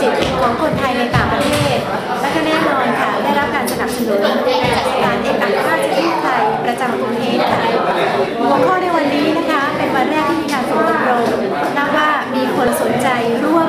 จิตของคนไทยในต่างประเทศ และก็แน่นอนค่ะได้รับการสนับสนุนจากการเอกอัครราชทูตไทยประจำกรุงเทพค่ะหัวข้อในวันนี้นะคะ เป็นวันแรกที่มีการฝึกอบรมนับว่ามีคนสนใจร่วม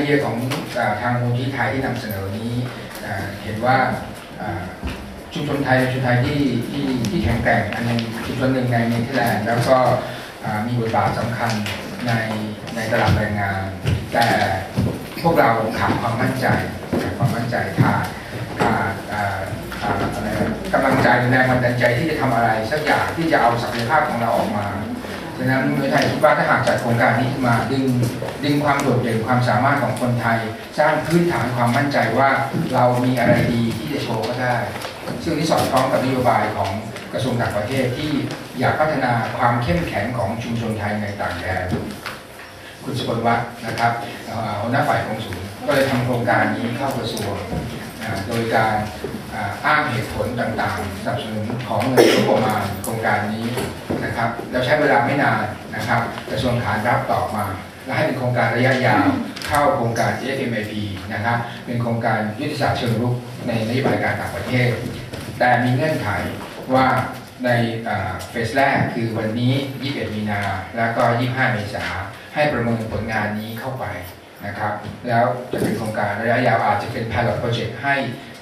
เดียของอทางมูลที่ไทยที่นำเสนอนี้เห็นว่าชุมชนไทยชุมชนไทยที่ที่ที่แข็งแกร่งอันนึงชุมชนหนึ่งในเนเธอร์แลนด์แล้วก็มีบทบาทสำคัญในในตลาดแรงงาน แต่พวกเราขาดความมั่นใจขาดความมั่นใจขาดขาดอะไรกำลังใจแรงบันดาลใจที่จะทำอะไรสักอย่างที่จะเอาศักยภาพของเราออกมา ฉะนั้นเมืองไทยคิดว่าถ้าหากจัดโครงการนี้ขึ้นมาดึงดึงความโดดเด่นความสามารถของคนไทย สร้างพื้นฐานความมั่นใจว่าเรามีอะไรดีที่จะโชว์ก็ได้ ซึ่งที่สอดคล้องกับนโยบายของกระทรวงต่างประเทศที่อยากพัฒนาความเข้มแข็งของชุมชนไทยในต่างแดนคุณสกลวัฒน์นะครับหัวหน้าฝ่ายกองศูนย์ก็เลยทำโครงการนี้เข้ากระทรวงโดยการอ้างเหตุผลต่างๆสนับสนุนของเงินงบประมาณโครงการนี้ นะครับแล้วใช้เวลาไม่นานนะครับกระทรวงขานรับตอบมา และให้เป็นโครงการระยะยาวเข้าโครงการ FMIP นะครับเป็นโครงการยุทธศาสตร์เชิงรุกในนโยบายการต่างประเทศ แต่มีเงื่อนไขว่าในอ่าเฟสแรกคือวันนี้ 21 มีนา แล้วก็ 25 เมษาให้ประเมินผลงานนี้เข้าไปนะครับ แล้วจะเป็นโครงการระยะยาวอาจจะเป็น pilot project ให้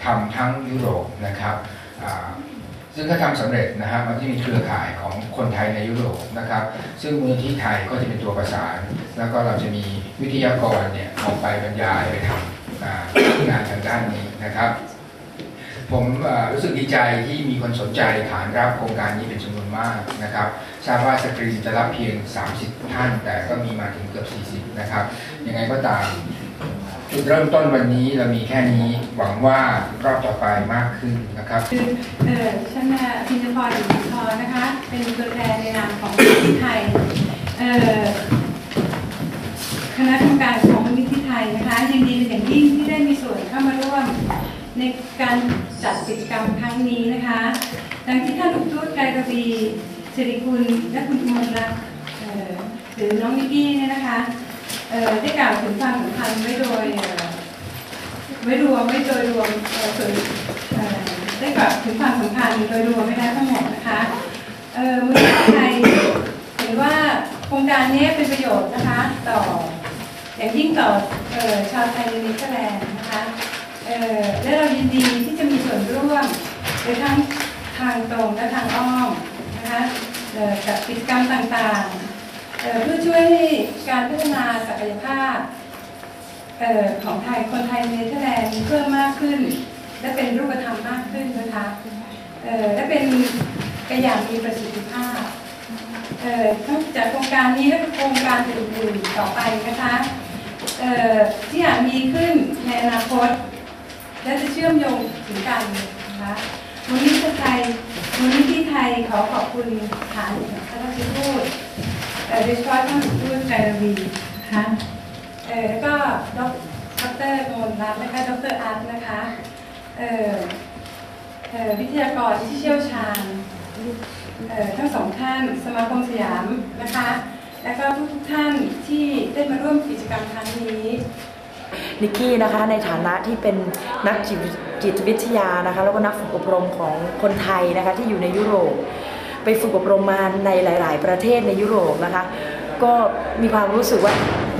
ทำทั้งยุโรปนะครับอ่า ซึ่งถ้าทำสำเร็จนะฮะมันจะมีเครือข่ายของคนไทยในยุโรปนะครับ ซึ่งมูลที่ไทยก็จะเป็นตัวประสาน แล้วก็เราจะมีวิทยากรเนี่ยออกไปบรรยายไปทำงานทางด้านนี้นะครับ ผมรู้สึกดีใจที่มีคนสนใจขานรับโครงการนี้เป็นจำนวนมากนะครับทราบว่าสกรีนจะรับเพียง 30 ท่าน แต่ก็มีมาถึงเกือบ 40 นะครับยังไงก็ตาม จุดเริ่มต้นวันนี้เรามีแค่นี้ หวังว่ารอบต่อไปมากขึ้นนะครับคือเอ่อฉันะพินพรอินทรนะคะ เป็นตัวแทนในนามของมูลนิธิไทยเอ่อคณะกรรมการของมูลนิธิไทยนะคะยินดีเป็นอย่างยิ่งที่ได้มีส่วนเข้ามาร่วม ในการจัดกิจกรรมครั้งนี้นะคะดังที่ท่านอุทูตไกรกวีสิริคุณและคุณมนรักเอ่อหรือน้องนิกกี้เนี่ยนะคะ ได้กล่าวถึงความสำคัญไว้โดยไม่รวมไม่โดยรวมส่วนได้กล่าวถึงความสำคัญโดยรวมไม่ได้ทั้งหมดนะคะเอ่อมูลนิธิไทยเห็นว่าโครงการนี้เป็นประโยชน์นะคะต่ออย่างยิ่งต่ออชาวไทยในนเธอร์แลนด์นะคะเออและเรายินดีที่จะมีส่วนร่วมโดยทั้งทางตรงและทางอ้อมนะคะเอ่อกับกิจกรรมต่างๆ เพื่อช่วยให้การพัฒนาศักยภาพออของไทยคนไทยในเนเธอร์แลนด์เพิ่มมากขึ้น และเป็นรูปธรรมมากขึ้นนะคะและเป็นไปอย่างมีประสิทธิภาพออทั้งจากโครงการนี้และโครงการอื่นๆต่อไปนะคะที่อาจมีขึ้นในอนาคต และจะเชื่อมโยงถึงกันนะคะมูลนิธิไทยมูลนิธิไทยขอขอบคุณฐานพระราชทูต โดยเฉพาะท่านทูตไกรวีนะคะเออแล้วก็ดอกดอกเตอรกมลรัตน์นะคะดอกเตอรอาร์ตนะคะเออเออวิทยากรที่เชี่ยวชาญเออทั้งสองท่านสมาคมสยามนะคะ แล้วก็ทุกท่านที่ได้มาร่วมกิจกรรมครั้งนี้นิกกี้นะคะในฐานะที่เป็นนักจิตจิตวิทยานะคะแล้วก็นักฝึกอบรมของคนไทยนะคะที่อยู่ในยุโรป ไปฝึกอบรมมาในหลาย ๆ ประเทศในยุโรปนะคะ ก็มีความรู้สึกว่า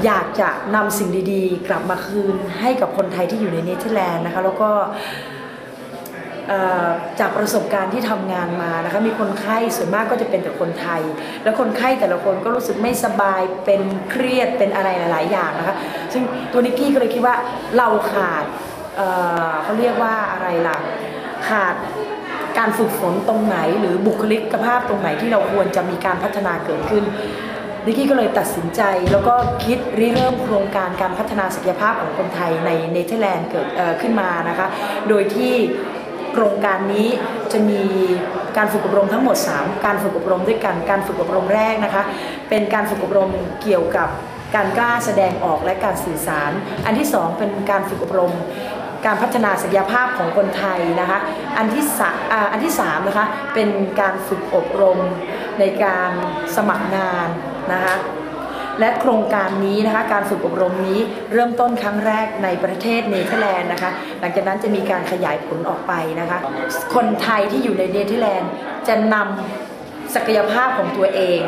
อยากจะนำสิ่งดีๆ กลับมาคืนให้กับคนไทยที่อยู่ในเนเธอร์แลนด์นะคะแล้วก็จากประสบการณ์ที่ทำงานมานะคะมีคนไข้ส่วนมากก็จะเป็นแต่คนไทย แล้วคนไข้แต่ละคนก็รู้สึกไม่สบายเป็นเครียดเป็นอะไรหลาย ๆ อย่างนะคะซึ่งตัวนิกกี้ก็เลยคิดว่าเราขาดเเขาเรียกว่าอะไรล่ะขาด การฝึกฝนตรงไหนหรือบุคลิกภาพตรงไหนที่เราควรจะมีการพัฒนาเกิดขึ้นนิกกี้ก็เลยตัดสินใจ แล้วก็คิดริเริ่มโครงการการพัฒนาศักยภาพของคนไทยในเนเธอร์แลนด์เกิดขึ้นมานะคะ โดยที่โครงการนี้จะมีการฝึกอบรมทั้งหมด 3 การฝึกอบรมด้วยกัน การฝึกอบรมแรกนะคะ เป็นการฝึกอบรมเกี่ยวกับการกล้าแสดงออกและการสื่อสาร อันที่ 2 เป็นการฝึกอบรม การพัฒนาศักยภาพของคนไทยนะคะ อันที่สาอันที่สามนะคะเป็นการฝึกอบรมในการสมัครงานนะคะและโครงการนี้นะคะการฝึกอบรมนี้เริ่มต้นครั้งแรกในประเทศเนเธอร์แลนด์นะคะหลังจากนั้นจะมีการขยายผลออกไปนะคะ คนไทยที่อยู่ในเนเธอร์แลนด์จะนำศักยภาพของตัวเอง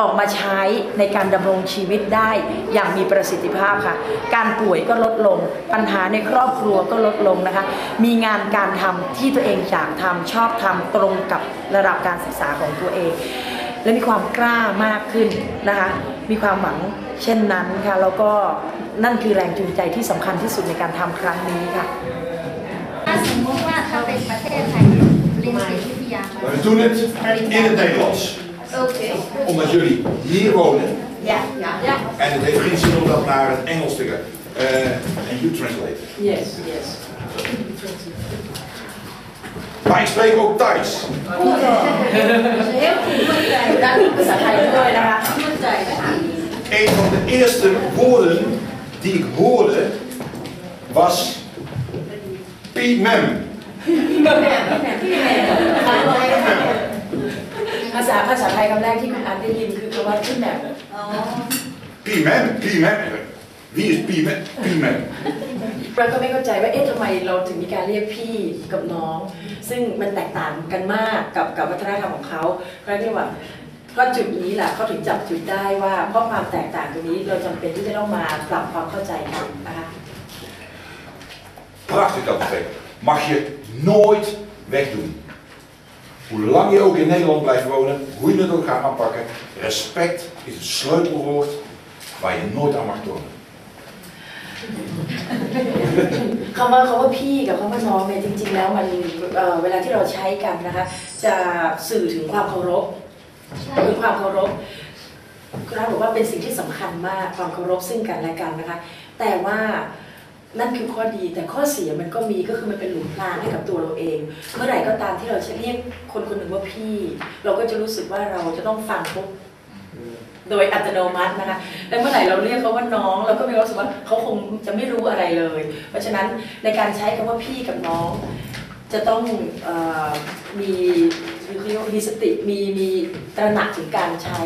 ออกมาใช้ในการดำรงชีวิตได้อย่างมีประสิทธิภาพค่ะ การป่วยก็ลดลง ปัญหาในครอบครัวก็ลดลงนะคะ มีงานการทำที่ตัวเองอยากทำชอบทำตรงกับระดับการศึกษาของตัวเอง และมีความกล้ามากขึ้นนะคะ มีความหวังเช่นนั้นค่ะ แล้วก็นั่นคือแรงจูงใจที่สำคัญที่สุดในการทำครั้งนี้ค่ะถ้าสมมติว่าถ้าเป็นประเทศไทยเรียนจิตวิทยา Maar we doen het in het Nederlands. โอเค Omdat jullie hier wonen. อย่าอย่า En het heeft geen zin om dat naar het Engels te gaan. Eh, En you translate. yes yes Maar ik spreek ook Thais. ด้านภาษาไทยด้วยนะคะ Een van de eerste woorden die ik hoorde was Pimem. ภาษาภาษาไทยคำแรกที่คุณอันได้ยินคือคำว่าขึ้นแบบ Pimem, Pimem. Wie is Pimem? Pimem. เราก็ไม่เข้าใจว่าเอ๊ะทำไมเราถึงมีการเรียกพี่กับน้อง ซึ่งมันแตกต่างกันมากกับกับวัฒนธรรมของเขาก็เรียกว่าก็จุดนี้แหละเขาถึงจับจุดได้ว่าเพราะความแตกต่างตรงนี้เราจำเป็นที่จะต้องมาปรับความเข้าใจกันนะคะ Prachtig dat begreep. Mag je nooit wegdoen. Hoe lang je ook in Nederland blijft wonen, hoe je het ook gaat aanpakken, respect is het sleutelwoord waar je nooit aan mag tonen. คำว่าคำว่าพี่กับคำว่าน้องเนี่ยจริง ๆ แล้วมันเอ่อเวลาที่เราใช้กันนะคะจะสื่อถึงความเคารพใช่หรือความเคารพคุณอาบอกว่าเป็นสิ่งที่สำคัญมากความเคารพซึ่งกันและกันนะคะ แต่ว่า นั่นคือข้อดีแต่ข้อเสียมันก็มีก็คือมันเป็นหลุมพรางให้กับตัวเราเอง เมื่อไหร่ก็ตามที่เราจะเรียกคนคนหนึ่งว่าพี่ เราก็จะรู้สึกว่าเราจะต้องฟังเขาโดยอัตโนมัตินะคะและเมื่อไหร่เราเรียกเขาว่าน้อง เราก็มีความรู้สึกว่าเขาคงจะไม่รู้อะไรเลย เพราะฉะนั้นในการใช้คำว่าพี่กับน้อง จะต้องออมีมีสติมีมีตระหนักถึงการใช้